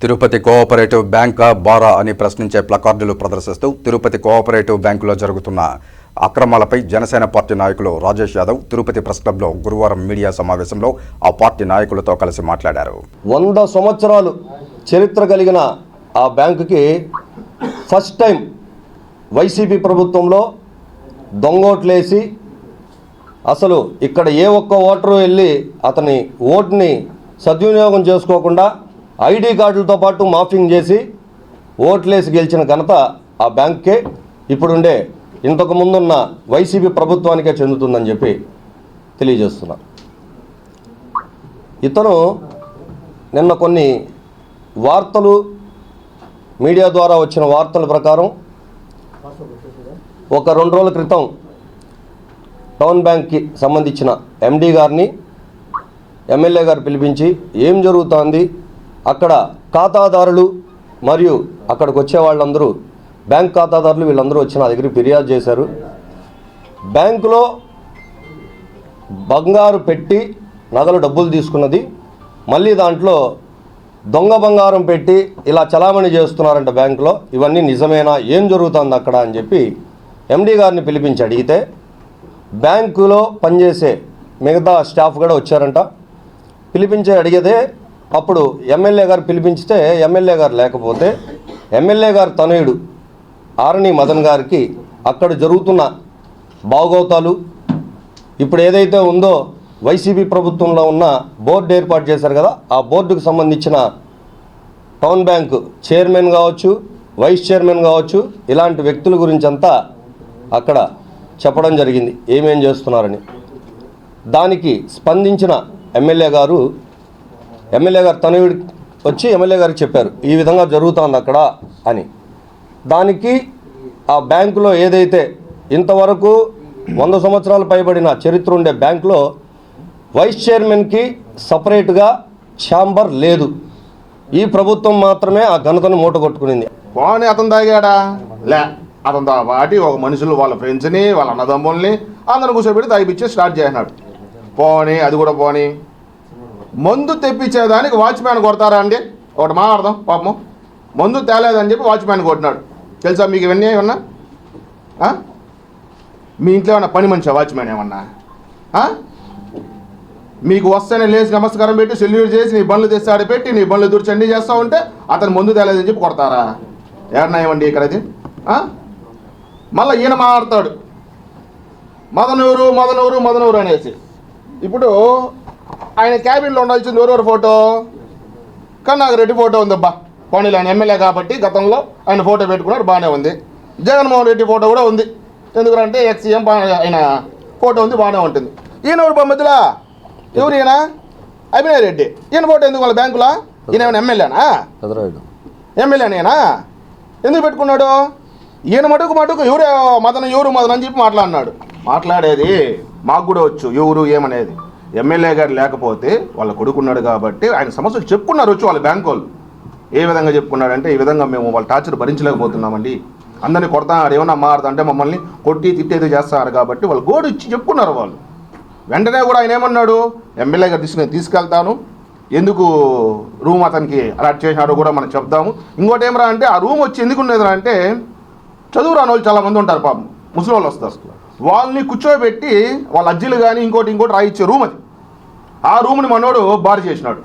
Tirupati cooperative బ్యాంకా బారా అని ప్రశ్నించే ప్లకార్డులు ప్రదర్శిస్తూ తిరుపతి కోఆపరేటివ్ బ్యాంకులో జరుగుతున్న అక్రమాలపై జనసేన పార్టీ నాయకులు రాజేష్ యాదవ్ తిరుపతి ప్రెస్ క్లబ్లో గురువారం మీడియా సమావేశంలో ఆ పార్టీ నాయకులతో కలిసి మాట్లాడారు. వంద సంవత్సరాలు చరిత్ర కలిగిన ఆ బ్యాంకుకి ఫస్ట్ టైం వైసీపీ ప్రభుత్వంలో దొంగోట్లేసి అసలు ఇక్కడ ఏ ఒక్క ఓటరు వెళ్ళి అతని ఓటుని సద్వినియోగం చేసుకోకుండా ఐడి కార్డులతో పాటు మాఫింగ్ చేసి ఓట్లేసి గెలిచిన ఘనత ఆ బ్యాంక్కే ఇప్పుడుండే ఇంతకు ముందున్న వైసీపీ ప్రభుత్వానికే చెందుతుందని చెప్పి తెలియజేస్తున్నా. ఇతను నిన్న కొన్ని వార్తలు మీడియా ద్వారా వచ్చిన వార్తల ప్రకారం ఒక రెండు రోజుల క్రితం టౌన్ బ్యాంక్కి సంబంధించిన ఎండీ గారిని ఎమ్మెల్యే గారు పిలిపించి ఏం జరుగుతోంది అక్కడ ఖాతాదారులు మరియు అక్కడికి వచ్చే వాళ్ళందరూ బ్యాంక్ ఖాతాదారులు వీళ్ళందరూ వచ్చి నా దగ్గర ఫిర్యాదు చేశారు. బ్యాంకులో బంగారు పెట్టి నగలు డబ్బులు తీసుకున్నది. మళ్ళీ దాంట్లో దొంగ బంగారం పెట్టి ఇలా చలామణి చేస్తున్నారంట బ్యాంకులో. ఇవన్నీ నిజమేనా? ఏం జరుగుతుంది అక్కడ అని చెప్పి ఎండీ గారిని పిలిపించి అడిగితే బ్యాంకులో పనిచేసే మిగతా స్టాఫ్ కూడా వచ్చారంట. పిలిపించి అడిగితే అప్పుడు ఎమ్మెల్యే గారు పిలిపించితే ఎమ్మెల్యే గారు లేకపోతే ఎమ్మెల్యే గారు తనయుడు ఆరణి మదన్ గారికి అక్కడ జరుగుతున్న భాగోతాలు ఇప్పుడు ఏదైతే ఉందో వైసీపీ ప్రభుత్వంలో ఉన్న బోర్డు ఏర్పాటు చేశారు కదా ఆ బోర్డుకు సంబంధించిన టౌన్ బ్యాంక్ చైర్మన్ కావచ్చు వైస్ చైర్మన్ కావచ్చు ఇలాంటి వ్యక్తుల గురించి అంతా అక్కడ చెప్పడం జరిగింది. ఏమేం చేస్తున్నారని. దానికి స్పందించిన ఎమ్మెల్యే గారు ఎమ్మెల్యే గారు తనయుడి వచ్చి ఎమ్మెల్యే గారికి చెప్పారు ఈ విధంగా జరుగుతోంది అక్కడ అని. దానికి ఆ బ్యాంకులో ఏదైతే ఇంతవరకు వంద సంవత్సరాలు పైబడిన చరిత్ర ఉండే బ్యాంకులో వైస్ చైర్మన్కి సపరేట్గా ఛాంబర్ లేదు. ఈ ప్రభుత్వం మాత్రమే ఆ ఘనతను మూటగొట్టుకునింది. పోనీ అతను తాగాడా? లే అతను వాటి ఒక మనుషులు వాళ్ళ ఫ్రెండ్స్ని వాళ్ళ అన్నదమ్ముల్ని అందరిని కూర్చోబెట్టి తాగిపించి స్టార్ట్ చేసినాడు. పోనీ అది కూడా పోనీ. మందు తెప్పించేదానికి వాచ్మ్యాన్ కొడతారా అండి? ఒకటి మాట్లాడదాం పాపం మందు తేలేదని చెప్పి వాచ్మ్యాన్ కొట్టినాడు. తెలుసా మీకు ఇవన్నీ ఏమన్నా? మీ ఇంట్లో ఏమన్నా పని మనిషి వాచ్మ్యాన్ ఏమన్నా? మీకు వస్తేనే లేచి నమస్కారం పెట్టి సెల్యూట్ చేసి నీ బండ్లు తెస్తే ఆడ పెట్టి నీ బండ్లు దుర్చండి అన్ని చేస్తూ ఉంటే అతను ముందు తేలేదని చెప్పి కొడతారా? ఏమన్నాయమండి ఇక్కడ అది మళ్ళీ ఈయన మాట్లాడతాడు. మదనూరు మదనూరు మదనూరు అనేసి. ఇప్పుడు ఆయన క్యాబిన్లో ఉండాల్సింది ఎవరెవరు ఫోటో? కన్నాగ రెడ్డి ఫోటో ఉందబ్బా. పోనీలు ఆయన ఎమ్మెల్యే కాబట్టి గతంలో ఆయన ఫోటో పెట్టుకున్నాడు బాగానే ఉంది. జగన్మోహన్ రెడ్డి ఫోటో కూడా ఉంది. ఎందుకంటే ఎక్స్ సీఎం బాగా ఆయన ఫోటో ఉంది బాగానే ఉంటుంది. ఈయన ఎవరు బొమ్మతులా ఎవరు ఈయన? అభినయ్ రెడ్డి. ఈయన ఫోటో ఎందుకు వాళ్ళ బ్యాంకులా? ఈయన ఏమైనా ఎమ్మెల్యేనా? ఎమ్మెల్యేనేనా ఎందుకు పెట్టుకున్నాడు? ఈయన మటుకు మటుకు ఎవరు మదన ఎవరు మదన అని చెప్పి మాట్లాడినాడు. మాట్లాడేది మాకు కూడా వచ్చు ఎవరు ఏమనేది. ఎమ్మెల్యే గారు లేకపోతే వాళ్ళ కొడుకున్నాడు కాబట్టి ఆయన సమస్యలు చెప్పుకున్నారు వచ్చి వాళ్ళ బ్యాంక్ వాళ్ళు. ఏ విధంగా చెప్పుకున్నాడంటే ఈ విధంగా మేము వాళ్ళ టార్చర్ భరించలేకపోతున్నామండి. అందరినీ కొడతాడు ఏమన్నా మారుతుంటే మమ్మల్ని కొట్టి తిట్టేది చేస్తారు కాబట్టి వాళ్ళు గోడు ఇచ్చి చెప్పుకున్నారు వాళ్ళు. వెంటనే కూడా ఆయన ఏమన్నాడు ఎమ్మెల్యే గారు తీసుకుని తీసుకెళ్తాను. ఎందుకు రూమ్ అతనికి అలాట్ చేసినాడో కూడా మనం చెప్దాము. ఇంకోటి ఏమరా అంటే ఆ రూమ్ వచ్చి ఎందుకు ఉండేదిరా అంటే చదువు రాని వాళ్ళు చాలామంది ఉంటారు పాపం. ముసలి వాళ్ళు వస్తారు. వాళ్ళని కూర్చోబెట్టి వాళ్ళ అజ్జీలు కానీ ఇంకోటి ఇంకోటి రాయిచ్చే రూమ్ అది. ఆ రూమ్ని మనోడు బార్ చేసినాడు.